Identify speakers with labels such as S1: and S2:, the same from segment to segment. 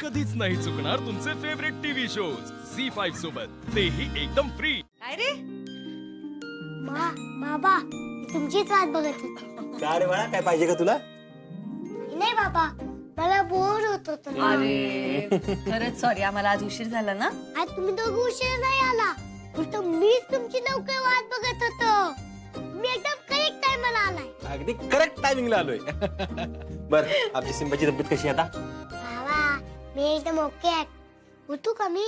S1: कधीच नाही चुकणार तुमचे favourite TV shows Zee five सोबत. तेही एकदम फ्री
S2: काय रे?
S3: मा बाबा मी तुमचीच वाट बघत होते.
S4: का रे बाळा काय पाहिजे का तुला?
S3: नाही बाबा मला बोर होत होत.
S2: अरे खरंच सॉरी आम्हाला आज उशीर झाला ना?
S3: आज तुम्ही दोघं उशीर नाही आला. फक्त मीच तुमची लवकर वाट बघत होतो. मी एकदम करेक्ट टाइमला आलाय.
S4: अगदी करेक्ट टायमिंगला आलोय. बर आपली सिंबाची तब्येत कशी आहे आता?
S3: मी एकदम ओके आहे. उठू का मी?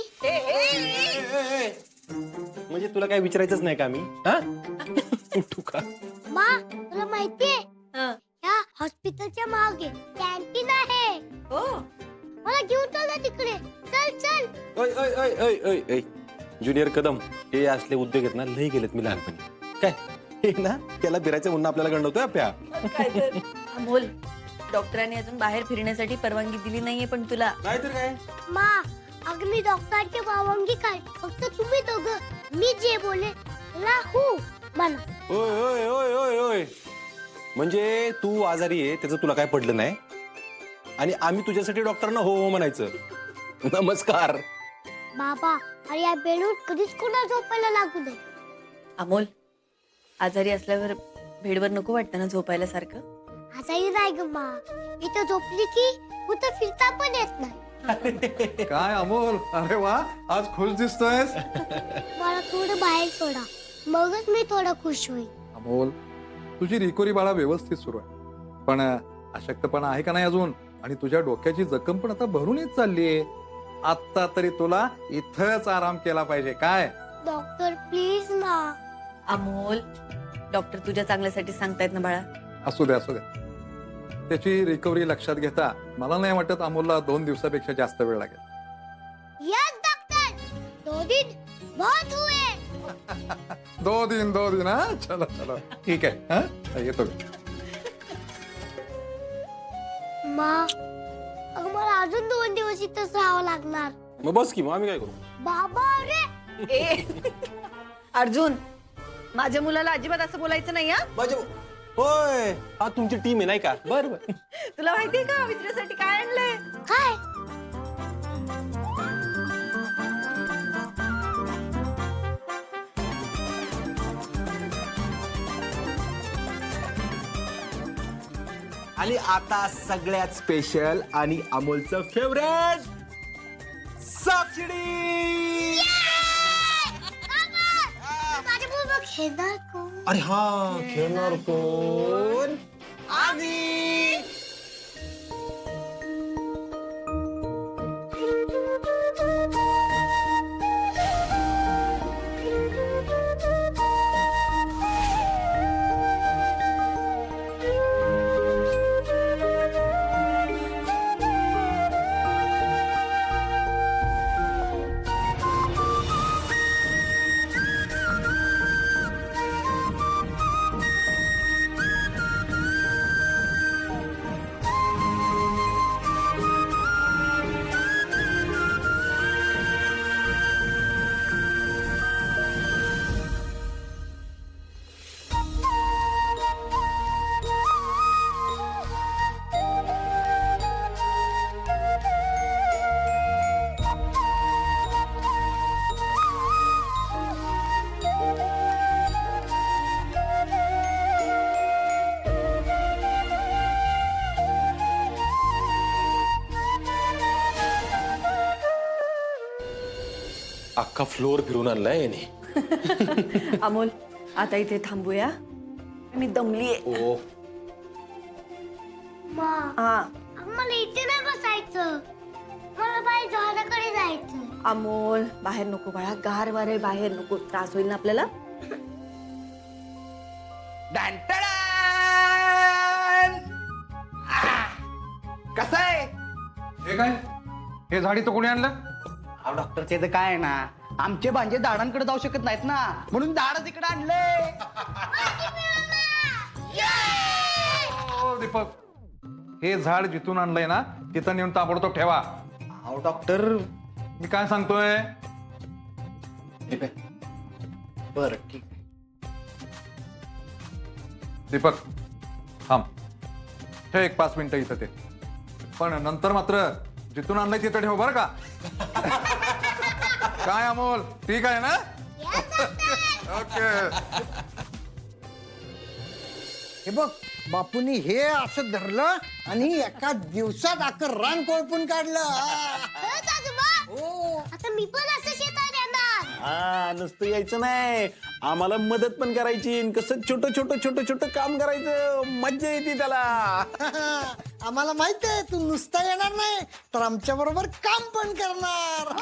S4: म्हणजे तुला काय विचारायचंच नाही का मी? हा? उठू का?
S3: मा तुला माहितीये?
S2: हं.
S3: या हॉस्पिटलच्या मागे कॅन्टीन आहे.
S2: हो.
S3: मला घेऊन चल ना तिकडे. चल चल.
S4: ओय ओय ओय ओय ओय ओय. ज्युनियर कदम हे असले उद्योग आहेत ना लई गेलेत मी लहानपणी. काय? हे ना त्याला फिरायचं म्हणून आपल्याला गंडवतोय
S2: काय तर? बोल. डॉक्टरांनी अजून बाहेर फिरण्यासाठी परवानगी दिली नाहीये पण तुला.
S4: नाहीतर काय?
S3: मा अगं मी डॉक्टरची परवानगी काय? फक्त तुम्ही दोघं मी जे बोले त्याला हो म्हणा
S4: ओय ओय ओय ओय ओय. म्हणजे तू आजारी आहे त्याचं तुला काय पडलं नाही? आणि आम्ही तुझ्यासाठी डॉक्टरना हो हो म्हणायचं. नमस्कार.
S3: बाबा अरे या बेडून कधीच कोणा झोपायला लागू दे
S2: अमोल आजारी असल्यावर बेडवर नको वाटतं ना झोपायला सारखं?
S3: आजारी नाही ग मा. इथं झोपली की कुठं फिरता पण येत नाही.
S5: काय अमोल? अरे वा आज खुश दिसतोयस.
S3: मला थोडं बाहेर सोडा. मगच मी थोडं खुश होईल
S5: अमोल तुझी रिकोरी बाळा व्यवस्थित सुरू आहे. पण अशक्तपणा आहे का नाही अजून? आणि तुझ्या डोक्याची जखम पण आता भरून येत चाललीये आता तरी तुला इथंच आराम केला पाहिजे. काय?
S3: डॉक्टर प्लीज ना
S2: अमोल डॉक्टर तुझ्या चांगल्यासाठी सांगतायत ना बाळा.
S5: असू दे असू दे. त्याची रिकव्हरी लक्षात घेता मला नाही वाटत अमोलला दोन दिवसापेक्षा जास्त वेळ लागेल.
S3: यस डॉक्टर दो दिन बहुत हुए.
S5: दो दिन दो दिन हा? चलो चलो. ठीक आहे हा? येतो मी.
S3: मा अगं मला अजून दोन दिवस इथंच राहावं लागणार.
S4: मग बस की मग आम्ही काय करू?
S3: बाबा अरे.
S2: ए अर्जुन माझ्या मुलाला अजिबात असं बोलायचं नाही हा?
S4: माझ्या होय हा तुमची टीम आहे नाही का? बर बर
S2: तुला माहितीये का मित्रासाठी काय आणलंय?
S3: काय?
S4: आणि आता सगळ्यात स्पेशल आणि अमोलचं फेवरेट सापशिडी!
S3: माझ्याबरोबर खेळणार कोण
S4: अरे हा खेळणार कोण आम्ही अख्खा फ्लोर फिरून आणलाय याने.
S2: अमोल आता इथे थांबूया. मी दमलीये.
S3: मा
S2: हा.
S3: अगं मला इथे नाही बसायचं. मला बाहेर झाडाकडे जायचं
S2: अमोल बाहेर नको बाळा. गार वारे बाहेर नको. त्रास होईल ना आपल्याला?
S6: कसं आहे
S5: हे काय? हे झाडी तर कोणी आणलं?
S6: अहो डॉक्टर ते काय आहे ना? आमचे भांजे झाडांकडे जाऊ शकत नाहीत ना. म्हणून झाडच इकडे आणले.
S5: ओ, दीपक हे झाड जिथून आणलंय ना तिथं नेऊन ताबडतोब ठेवा.
S6: अहो डॉक्टर.
S5: मी काय सांगतोय?
S6: बर ठीक
S5: दीपक थांब. हे एक पाच मिनिटं इथं ते. पण नंतर मात्र जिथून आणलंय तिथं ठेव बरं का? काय अमोल? ठीक आहे ना? ओके
S7: हे बघ बापूंनी हे असं धरलं आणि एका दिवसात अख्खं रान कोळपून काढलं.
S3: खरंच आजोबा
S7: हो.
S3: आता मी पण असं शेतात येणार.
S8: हा नुसतं यायचं नाही. आम्हाला मदत पण करायची आणि कसं छोटं छोटं छोटं छोटं काम करायचं. मज्जा येते त्याला.
S7: आम्हाला माहीत आहे तू नुसता येणार नाही तर आमच्या बरोबर काम पण करणार.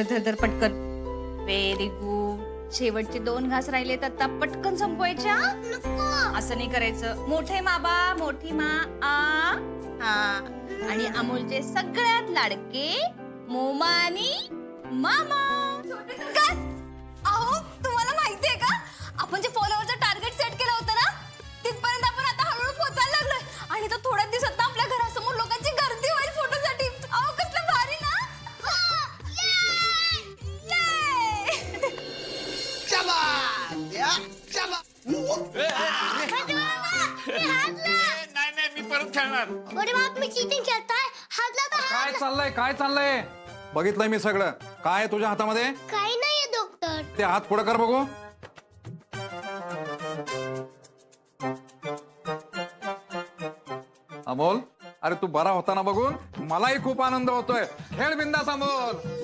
S2: धर धर धर पटकन. व्हेरी गुड शेवटचे दोन घास राहिलेत आता. पटकन संपवायच्या असं नाही करायचं. मोठे माबा मोठी मा आ हा. आणि अमोलचे सगळ्यात लाडके मोमानी मामा.
S9: काय अहो
S1: नाही नाही मी परत खेळणार
S3: बरे बाप मी चिटिंग खेळताय तर
S5: काय
S3: हात
S5: चाललंय काय चाललंय? बघितलंय मी सगळं. काय आहे तुझ्या हातामध्ये?
S3: काही नाहीये डॉक्टर
S5: ते हात पुढे कर बघू. अमोल अरे तू बरा होताना बघून? मलाही खूप आनंद होतोय. खेळ बिंदास अमोल.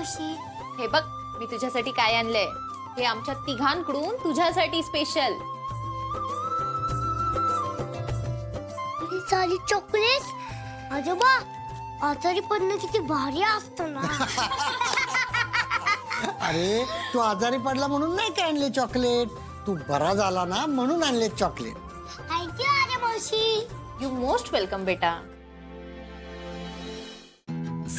S3: मावशी.
S9: हे बघ मी तुझ्यासाठी काय आणलंय? हे आमच्या तिघांकडून तुझ्यासाठी स्पेशल
S3: साली चॉकलेट आजोबा आजारी पडणं किती भारी असतं ना.
S7: अरे तू आजारी पडला म्हणून नाही काय आणले चॉकलेट तू बरा झाला ना म्हणून आणले चॉकलेट
S3: थँक्यू अरे मावशी.
S9: यू मोस्ट वेलकम बेटा.